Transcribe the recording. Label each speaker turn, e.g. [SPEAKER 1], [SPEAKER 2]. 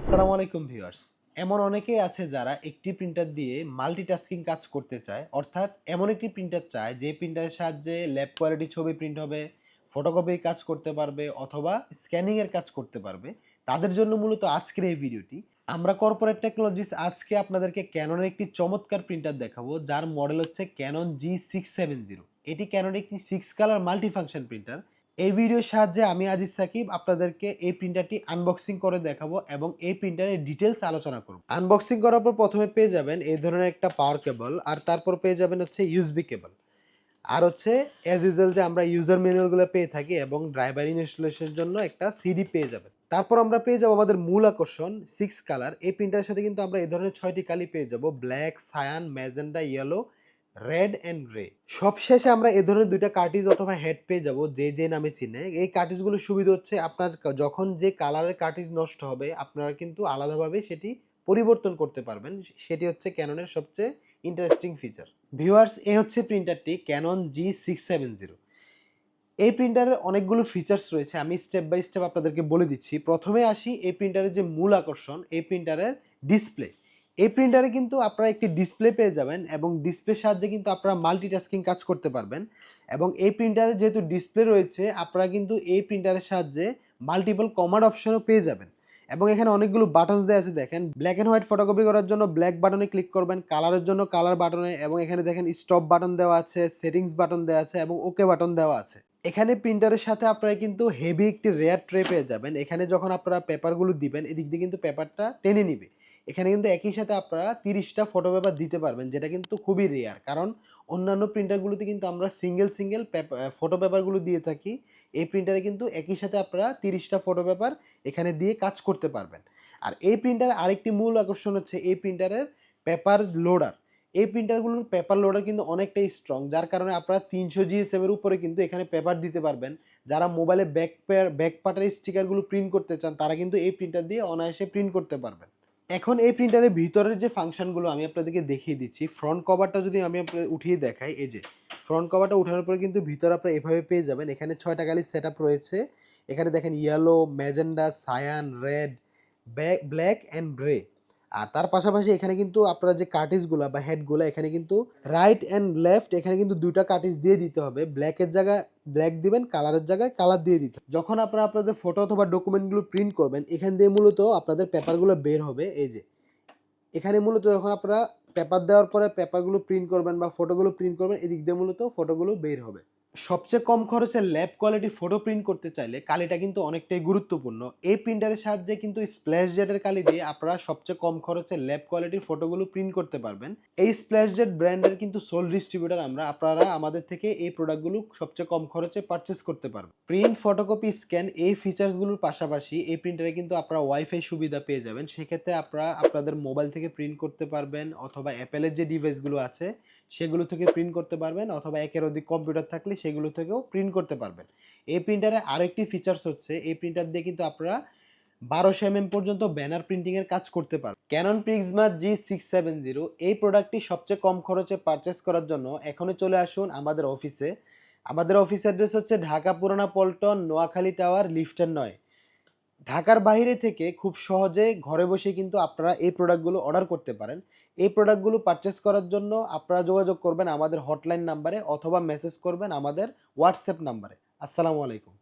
[SPEAKER 1] আসসালামু আলাইকুম ভিউয়ার্স। এমন অনেকেই আছে যারা একটি প্রিন্টার দিয়ে মাল্টিটাস্কিং কাজ করতে চায়, অর্থাৎ এমন একটি প্রিন্টার চায় যে প্রিন্টারের সাহায্যে ল্যাব কোয়ালিটি ছবি প্রিন্ট হবে ফটোকপি কাজ করতে পারবে, অথবা স্ক্যানিং এর কাজ করতে পারবে। তাদের জন্য মূলত আজকের এই ভিডিওটি। আমরা কর্পোরেট টেকনোলজিস আজকে আপনাদেরকে ক্যাননের একটি চমৎকার প্রিন্টার দেখাবো, যার মডেল হচ্ছে Canon G six seven zero এটি ক্যানন একটি সিক্স কালার মাল্টিফাংশন প্রিন্টার এই ভিডিওর সাহায্যে আমি আজিজ সাকিব আপনাদেরকে এই প্রিন্টারটি আনবক্সিং করে দেখাবো এবং এই প্রিন্টারের ডিটেলস আলোচনা করব। আনবক্সিং করার পর প্রথমে পেয়ে যাবেন এই ধরনের একটা পাওয়ার কেবল আর তারপর পেয়ে যাবেন হচ্ছে ইউএসবি কেবল আর হচ্ছে অ্যাজ ইউজুয়াল যে আমরা ইউজার ম্যানুয়ালগুলো পেয়ে থাকি এবং ড্রাইভার ইনস্টলেশনের জন্য একটা সিডি পেয়ে যাবেন। তারপর আমরা পেয়ে যাব আমাদের মূল আকর্ষণ সিক্স কালার এই প্রিন্টারের সাথে কিন্তু আমরা এই ধরনের ছয়টি কালি পেয়ে যাব। Black cyan magenta yellow red and grey সবশেষে আমরা এ ধরনের দুইটা কার্টিজ অথবা হেড পেয়ে যাব, যে যে নামে চিনে। এই কার্টিজগুলোর সুবিধা হচ্ছে আপনার যখন যে কালারের কার্টিজ নষ্ট হবে, আপনারা কিন্তু আলাদাভাবে সেটি পরিবর্তন করতে পারবেন। সেটি হচ্ছে ক্যাননের সবচেয়ে ইন্টারেস্টিং ফিচার ভিউয়ার্স এ হচ্ছে প্রিন্টারটি Canon G six seven zero এই প্রিন্টারের অনেকগুলো ফিচার্স রয়েছে, আমি স্টেপ বাই স্টেপ আপনাদেরকে বলে দিচ্ছি। প্রথমে আসি এই প্রিন্টারের যে মূল আকর্ষণ, এই প্রিন্টারের ডিসপ্লে এই প্রিন্টারে কিন্তু আপনারা একটি ডিসপ্লে পেয়ে যাবেন এবং ডিসপ্লের সাহায্যে কিন্তু আপনারা মাল্টিটাস্কিং কাজ করতে পারবেন। এবং এই প্রিন্টারে যেহেতু ডিসপ্লে রয়েছে, আপনারা কিন্তু এই প্রিন্টারের সাহায্যে মাল্টিপল কমান্ড অপশনও পেয়ে যাবেন। এবং এখানে অনেকগুলো বাটনস দেওয়া আছে, দেখেন। ব্ল্যাক অ্যান্ড হোয়াইট ফটোকপি করার জন্য ব্ল্যাক বাটনে ক্লিক করবেন কালারের জন্য কালার বাটনে এবং এখানে দেখেন স্টপ বাটন দেওয়া আছে সেটিংস বাটন দেওয়া আছে এবং ওকে বাটন দেওয়া আছে। এখানে প্রিন্টারের সাথে আপনারা কিন্তু হেভি একটি রেয়ার ট্রে পেয়ে যাবেন। এখানে যখন আপনারা পেপারগুলো দিবেন, এদিক দিয়ে কিন্তু পেপারটা টেনে নিবে। এখানে কিন্তু একই সাথে আপনারা তিরিশটা ফটো পেপার দিতে পারবেন, যেটা কিন্তু খুবই রেয়ার কারণ অন্যান্য প্রিন্টারগুলোতে কিন্তু আমরা সিঙ্গেল সিঙ্গেল ফটো পেপারগুলো দিয়ে থাকি, এই প্রিন্টারে কিন্তু একই সাথে আপনারা তিরিশটা ফটো পেপার এখানে দিয়ে কাজ করতে পারবেন। আর এই প্রিন্টারের আরেকটি মূল আকর্ষণ হচ্ছে এই প্রিন্টারের পেপার লোডার এই প্রিন্টারগুলোর পেপার লোডার কিন্তু অনেকটাই স্ট্রং যার কারণে আপনারা তিনশো জিএসএম এর উপরে কিন্তু এখানে পেপার দিতে পারবেন। যারা মোবাইলে ব্যাক ব্যাক পার্টের স্টিকারগুলো প্রিন্ট করতে চান, তারা কিন্তু এই প্রিন্টার দিয়ে অনায়াসে প্রিন্ট করতে পারবেন। এখন এই প্রিন্টারের ভিতরের যে ফাংশনগুলো আমি আপনাদেরকে দেখিয়ে দিচ্ছি ফ্রন্ট কভারটা যদি আমি আপনাদের উঠিয়ে দেখাই, এই যে ফ্রন্ট কভারটা উঠানোর পরে কিন্তু ভিতরে আপনারা এভাবে পেয়ে যাবেন। এখানে ছয়টা গালি সেট রয়েছে। এখানে দেখেন yellow magenta cyan red black and grey আর তার পাশাপাশি এখানে কিন্তু আপনারা যে কার্টিসগুলো বা হেডগুলো এখানে কিন্তু রাইট অ্যান্ড লেফট এখানে কিন্তু দুইটা কার্টিস দিয়ে দিতে হবে। ব্ল্যাকের জায়গায় ব্ল্যাক দিবেন কালারের জায়গায় কালার দিয়ে দিতে। যখন আপনারা আপনাদের ফটো অথবা ডকুমেন্টগুলো প্রিন্ট করবেন, এখান দিয়ে মূলত আপনাদের পেপারগুলো বের হবে। এই যে, এখানে মূলত যখন আপনারা পেপার দেওয়ার পরে পেপারগুলো প্রিন্ট করবেন বা ফটোগুলো প্রিন্ট করবেন, এদিক দিয়ে মূলত ফটোগুলো বের হবে। সবচেয়ে কম খরচে ল্যাব কোয়ালিটি ফটো প্রিন্ট করতে চাইলে কালিটা কিন্তু অনেকটাই গুরুত্বপূর্ণ। এই প্রিন্টারের সাহায্যে কিন্তু স্প্ল্যাশ জেটের কালি দিয়ে আপনারা সবচেয়ে কম খরচে ল্যাব কোয়ালিটির ফটোগুলো প্রিন্ট করতে পারবেন। এই স্প্ল্যাশ জেট ব্র্যান্ডের কিন্তু সোল ডিস্ট্রিবিউটার আমরা, আপনারা আমাদের থেকে এই প্রোডাক্টগুলো সবচেয়ে কম খরচে পারচেস করতে পারবেন। প্রিন্ট ফটোকপি স্ক্যান এই ফিচার্সগুলোর পাশাপাশি এই প্রিন্টারে কিন্তু আপনারা ওয়াইফাই সুবিধা পেয়ে যাবেন। সেক্ষেত্রে আপনারা আপনাদের মোবাইল থেকে প্রিন্ট করতে পারবেন অথবা অ্যাপেলের যে ডিভাইসগুলো আছে, সেগুলো থেকে প্রিন্ট করতে পারবেন অথবা একের অধিক কম্পিউটার থাকলে সেগুলো থেকেও প্রিন্ট করতে পারবেন। এই প্রিন্টারে আরেকটি ফিচার্স হচ্ছে, এই প্রিন্টার দিয়ে কিন্তু আপনারা বারোশো এমএম পর্যন্ত ব্যানার প্রিন্টিংয়ের কাজ করতে পারবেন। Canon Pixma G six seven zero এই প্রোডাক্টটি সবচেয়ে কম খরচে পারচেস করার জন্য এখনই চলে আসুন আমাদের অফিসে আমাদের অফিস অ্যাড্রেস হচ্ছে ঢাকা, পুরানা, পল্টন, নোয়াখালী টাওয়ার লিফটের নয়। ঢাকার বাইরে থেকে খুব সহজে ঘরে বসে কিন্তু আপনারা এই প্রোডাক্টগুলো অর্ডার করতে পারেন। এই প্রোডাক্টগুলো পারচেস করার জন্য আপনারা যোগাযোগ করবেন আমাদের হটলাইন নাম্বারে অথবা মেসেজ করবেন আমাদের হোয়াটসঅ্যাপ নাম্বারে আসসালামু আলাইকুম।